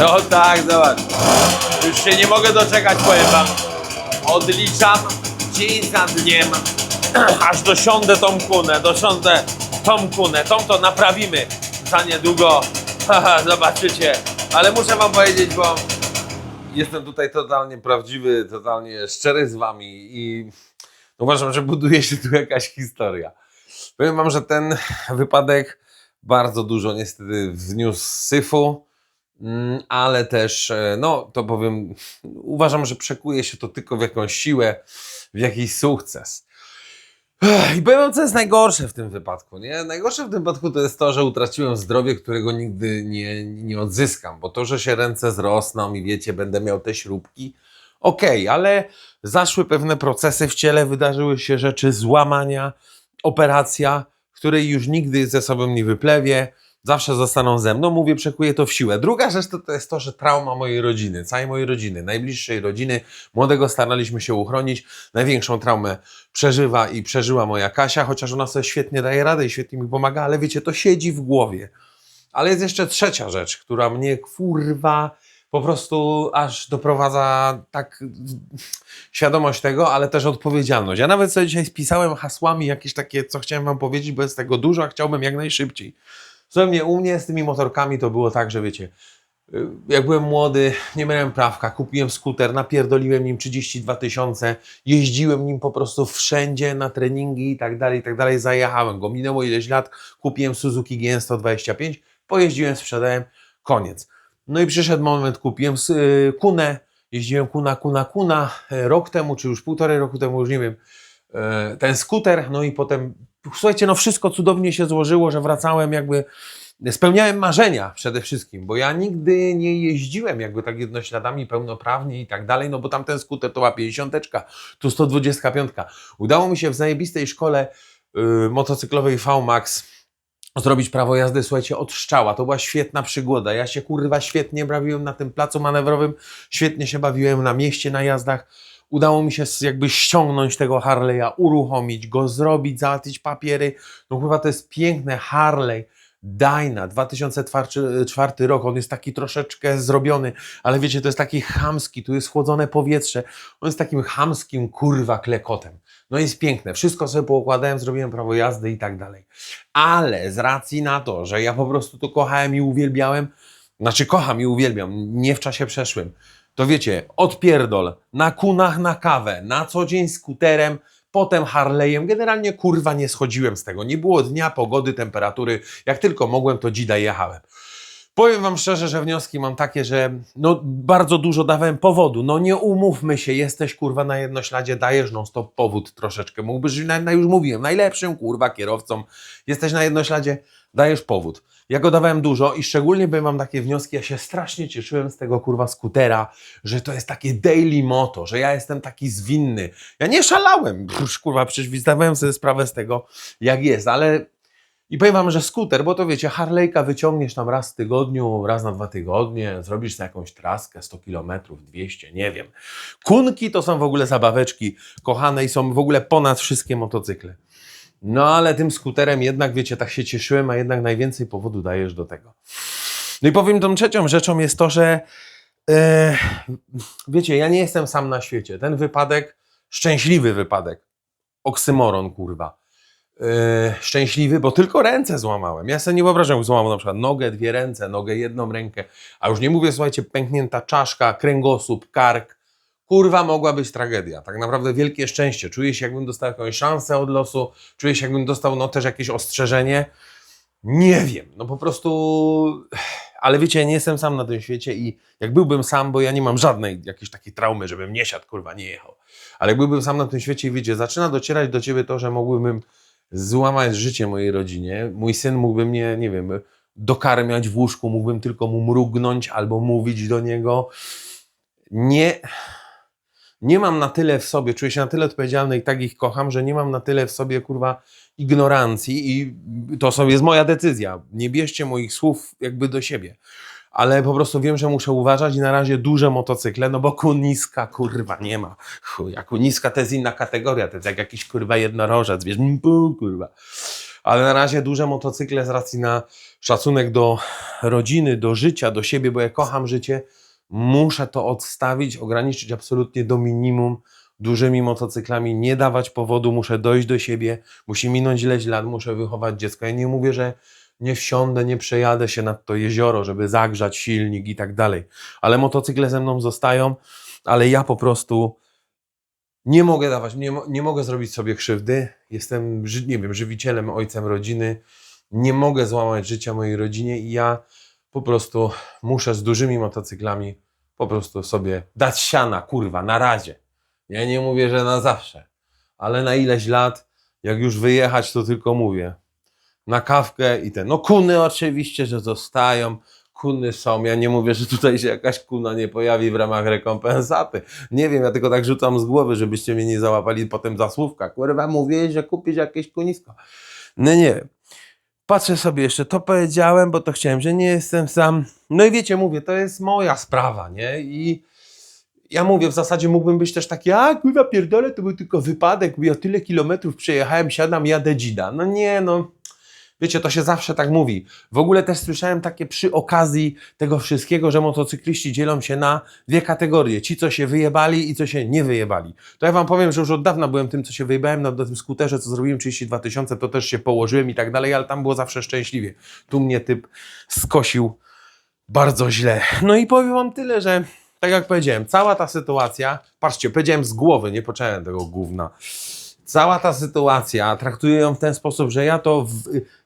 No tak, zobacz. Już się nie mogę doczekać, powiem wam. Odliczam dzień za dniem, aż dosiądę tą kunę, dosiądę tą kunę. Tą to naprawimy za niedługo. Zobaczycie. Ale muszę wam powiedzieć, bo jestem tutaj totalnie prawdziwy, totalnie szczery z wami i uważam, że buduje się tu jakaś historia. Powiem wam, że ten wypadek bardzo dużo niestety wniósł syfu, ale też, e, no to powiem, uważam, że przekuje się to tylko w jakąś siłę, w jakiś sukces. I powiem co jest najgorsze w tym wypadku, nie? Najgorsze w tym wypadku to jest to, że utraciłem zdrowie, którego nigdy nie, nie odzyskam, bo to, że się ręce zrosną i wiecie, będę miał te śrubki, okej, ale zaszły pewne procesy w ciele, wydarzyły się rzeczy złamania, operacja, której już nigdy ze sobą nie wyplewie, zawsze zostaną ze mną. Mówię, przekuję to w siłę. Druga rzecz to, to jest to, że trauma mojej rodziny, całej mojej rodziny, najbliższej rodziny, młodego staraliśmy się uchronić. Największą traumę przeżywa i przeżyła moja Kasia, chociaż ona sobie świetnie daje radę i świetnie mi pomaga, ale wiecie, to siedzi w głowie. Ale jest jeszcze trzecia rzecz, która mnie kurwa po prostu aż doprowadza tak świadomość tego, ale też odpowiedzialność. Ja nawet sobie dzisiaj spisałem hasłami jakieś takie, co chciałem wam powiedzieć, bo jest tego dużo, a chciałbym jak najszybciej. Mnie u mnie z tymi motorkami to było tak, że wiecie, y, jak byłem młody, nie miałem prawka, kupiłem skuter, napierdoliłem nim 32 tysiące, jeździłem nim po prostu wszędzie na treningi i tak dalej, i tak dalej, zajechałem go. Minęło ileś lat, kupiłem Suzuki GN125, pojeździłem, sprzedałem, koniec. No i przyszedł moment, kupiłem y, kunę, jeździłem kuna, kuna, kuna, e, rok temu, czy już półtorej roku temu, już nie wiem, e, ten skuter, no i potem, słuchajcie, no wszystko cudownie się złożyło, że wracałem jakby, spełniałem marzenia przede wszystkim, bo ja nigdy nie jeździłem jakby tak jednośladami pełnoprawnie i tak dalej, no bo tamten skuter to była 50, tu 125. Udało mi się w zajebistej szkole y, motocyklowej VMAX zrobić prawo jazdy, słuchajcie, od. To była świetna przygoda. Ja się kurwa świetnie bawiłem na tym placu manewrowym, świetnie się bawiłem na mieście, na jazdach. Udało mi się jakby ściągnąć tego Harley'a, uruchomić go, zrobić, załatwić papiery. No kurwa, to jest piękne Harley. Dyna, 2004 rok, on jest taki troszeczkę zrobiony, ale wiecie, to jest taki chamski, tu jest chłodzone powietrze, on jest takim chamskim, kurwa, klekotem. No jest piękne, wszystko sobie poukładałem, zrobiłem prawo jazdy i tak dalej. Ale z racji na to, że ja po prostu to kochałem i uwielbiałem, znaczy kocham i uwielbiam, nie w czasie przeszłym, to wiecie, odpierdol, na kunach na kawę, na co dzień skuterem, potem Harley'em, generalnie kurwa nie schodziłem z tego, nie było dnia, pogody, temperatury, jak tylko mogłem, to dzida jechałem. Powiem Wam szczerze, że wnioski mam takie, że no, bardzo dużo dawałem powodu. No nie umówmy się, jesteś kurwa na jednośladzie, dajesz non stop powód troszeczkę. Mógłbyś, na, na, już mówiłem, najlepszym kurwa kierowcą, jesteś na jednośladzie, dajesz powód. Ja go dawałem dużo i szczególnie byłem mam takie wnioski, ja się strasznie cieszyłem z tego kurwa skutera, że to jest takie daily moto, że ja jestem taki zwinny. Ja nie szalałem, już kurwa, przecież zdawałem sobie sprawę z tego, jak jest, ale i powiem wam, że skuter, bo to wiecie, Harley'ka wyciągniesz tam raz w tygodniu, raz na dwa tygodnie, zrobisz sobie jakąś traskę 100 km, 200, nie wiem. Kunki to są w ogóle zabaweczki kochane i są w ogóle ponad wszystkie motocykle. No ale tym skuterem jednak, wiecie, tak się cieszyłem, a jednak najwięcej powodu dajesz do tego. No i powiem tą trzecią rzeczą jest to, że e, wiecie, ja nie jestem sam na świecie. Ten wypadek, szczęśliwy wypadek, oksymoron, kurwa e, szczęśliwy, bo tylko ręce złamałem. Ja sobie nie wyobrażam, złamał na przykład nogę, dwie ręce, nogę, jedną rękę, a już nie mówię, słuchajcie, pęknięta czaszka, kręgosłup, kark. Kurwa, mogła być tragedia. Tak naprawdę wielkie szczęście. Czuję się, jakbym dostał jakąś szansę od losu, czuję się, jakbym dostał no, też jakieś ostrzeżenie. Nie wiem, no po prostu... Ale wiecie, nie jestem sam na tym świecie i jak byłbym sam, bo ja nie mam żadnej jakiejś takiej traumy, żebym nie siadł, kurwa, nie jechał. Ale jak byłbym sam na tym świecie i wiecie, zaczyna docierać do ciebie to, że mógłbym złamać życie mojej rodzinie. Mój syn mógłby mnie, nie wiem, dokarmiać w łóżku, mógłbym tylko mu mrugnąć albo mówić do niego. Nie, nie mam na tyle w sobie, czuję się na tyle odpowiedzialny i tak ich kocham, że nie mam na tyle w sobie, kurwa, ignorancji i to są, jest moja decyzja. Nie bierzcie moich słów jakby do siebie. Ale po prostu wiem, że muszę uważać i na razie duże motocykle, no bo kuniska kurwa nie ma. Chuj, a kuniska to jest inna kategoria, to jest jak jakiś kurwa jednorożec, wiesz, mpu, kurwa. Ale na razie duże motocykle z racji na szacunek do rodziny, do życia, do siebie, bo ja kocham życie, muszę to odstawić, ograniczyć absolutnie do minimum. Dużymi motocyklami nie dawać powodu, muszę dojść do siebie, musi minąć ileś lat, muszę wychować dziecko. Ja nie mówię, że nie wsiądę, nie przejadę się nad to jezioro, żeby zagrzać silnik i tak dalej. Ale motocykle ze mną zostają, ale ja po prostu nie mogę dawać, nie, nie mogę zrobić sobie krzywdy. Jestem, nie wiem, żywicielem, ojcem rodziny. Nie mogę złamać życia mojej rodzinie i ja po prostu muszę z dużymi motocyklami po prostu sobie dać siana, kurwa, na razie. Ja nie mówię, że na zawsze, ale na ileś lat, jak już wyjechać, to tylko mówię. Na kawkę i ten. No kuny oczywiście, że zostają. Kuny są. Ja nie mówię, że tutaj się jakaś kuna nie pojawi w ramach rekompensaty. Nie wiem, ja tylko tak rzucam z głowy, żebyście mnie nie załapali potem za słówka. Kurwa, mówiłeś, że kupić jakieś kunisko. No nie. Patrzę sobie jeszcze, to powiedziałem, bo to chciałem, że nie jestem sam. No i wiecie, mówię, to jest moja sprawa, nie? I ja mówię, w zasadzie mógłbym być też taki, a kurwa pierdolę, to był tylko wypadek, ja tyle kilometrów przejechałem, siadam, jadę dzida. No nie, no. Wiecie, to się zawsze tak mówi. W ogóle też słyszałem takie przy okazji tego wszystkiego, że motocykliści dzielą się na dwie kategorie. Ci, co się wyjebali i co się nie wyjebali. To ja wam powiem, że już od dawna byłem tym, co się wyjebałem, na tym skuterze, co zrobiłem 32 tysiące, to też się położyłem i tak dalej, ale tam było zawsze szczęśliwie. Tu mnie typ skosił bardzo źle. No i powiem wam tyle, że tak jak powiedziałem, cała ta sytuacja, patrzcie, powiedziałem z głowy, nie począłem tego gówna. Cała ta sytuacja, traktuję ją w ten sposób, że ja to w,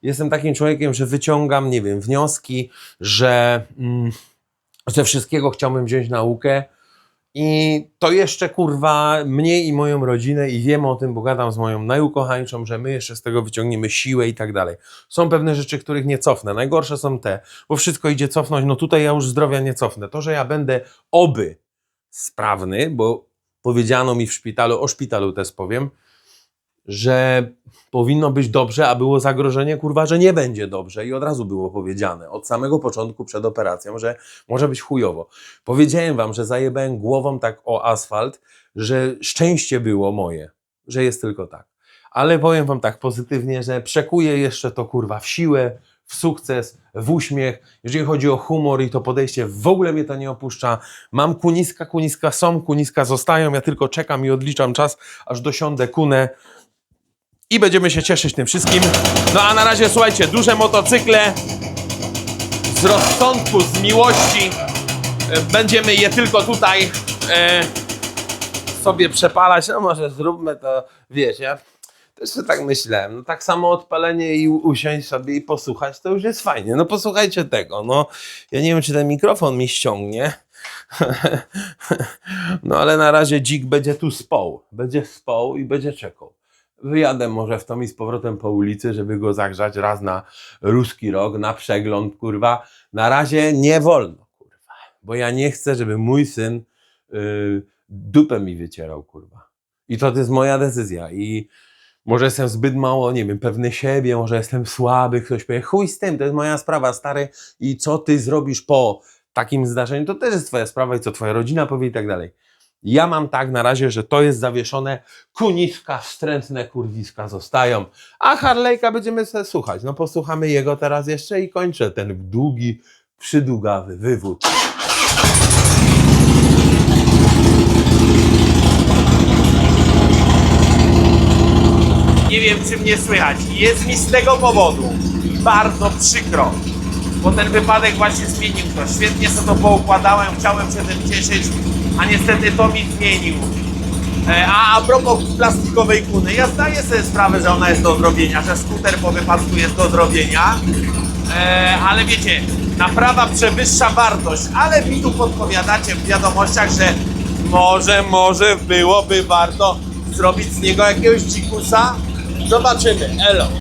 jestem takim człowiekiem, że wyciągam, nie wiem, wnioski, że mm, ze wszystkiego chciałbym wziąć naukę i to jeszcze kurwa mnie i moją rodzinę i wiem o tym, bo gadam z moją najukochańszą, że my jeszcze z tego wyciągniemy siłę i tak dalej. Są pewne rzeczy, których nie cofnę. Najgorsze są te, bo wszystko idzie cofnąć. No tutaj ja już zdrowia nie cofnę. To, że ja będę oby sprawny, bo powiedziano mi w szpitalu, o szpitalu też powiem, że powinno być dobrze, a było zagrożenie, kurwa, że nie będzie dobrze. I od razu było powiedziane, od samego początku przed operacją, że może być chujowo. Powiedziałem wam, że zajebałem głową tak o asfalt, że szczęście było moje, że jest tylko tak. Ale powiem wam tak pozytywnie, że przekuję jeszcze to kurwa w siłę, w sukces, w uśmiech. Jeżeli chodzi o humor i to podejście, w ogóle mnie to nie opuszcza. Mam kuniska, kuniska są, kuniska zostają. Ja tylko czekam i odliczam czas, aż dosiądę kunę i będziemy się cieszyć tym wszystkim. No a na razie słuchajcie, duże motocykle z rozsądku, z miłości. E, Będziemy je tylko tutaj e, sobie przepalać. No może zróbmy to, wiesz, ja też tak myślałem. No tak samo odpalenie i usiąść sobie i posłuchać, to już jest fajnie. No posłuchajcie tego. No ja nie wiem, czy ten mikrofon mi ściągnie. no ale na razie dzik będzie tu spał. Będzie spał i będzie czekał. Wyjadę może w tom i z powrotem po ulicy, żeby go zagrzać raz na ruski rok, na przegląd, kurwa. Na razie nie wolno, kurwa. Bo ja nie chcę, żeby mój syn yy, dupę mi wycierał, kurwa. I to, to jest moja decyzja. I może jestem zbyt mało, nie wiem, pewny siebie, może jestem słaby, ktoś powie, chuj z tym, to jest moja sprawa, stary. I co ty zrobisz po takim zdarzeniu, to też jest twoja sprawa i co twoja rodzina powie i tak dalej. Ja mam tak na razie, że to jest zawieszone, kuniska, wstrętne kurwiska zostają, a Harley'ka będziemy sobie słuchać. No posłuchamy jego teraz jeszcze i kończę ten długi, przydługawy wywód. Nie wiem, czy mnie słychać. Jest mi z tego powodu bardzo przykro, bo ten wypadek właśnie zmienił to. Świetnie sobie to poukładałem, chciałem się tym cieszyć, a niestety to mi zmienił. E, A a propos plastikowej kuny, ja zdaję sobie sprawę, że ona jest do zrobienia, że skuter po wypadku jest do zrobienia, e, ale wiecie, naprawa przewyższa wartość, ale mi tu podpowiadacie w wiadomościach, że może, może byłoby warto zrobić z niego jakiegoś dzikusa. Zobaczymy, elo.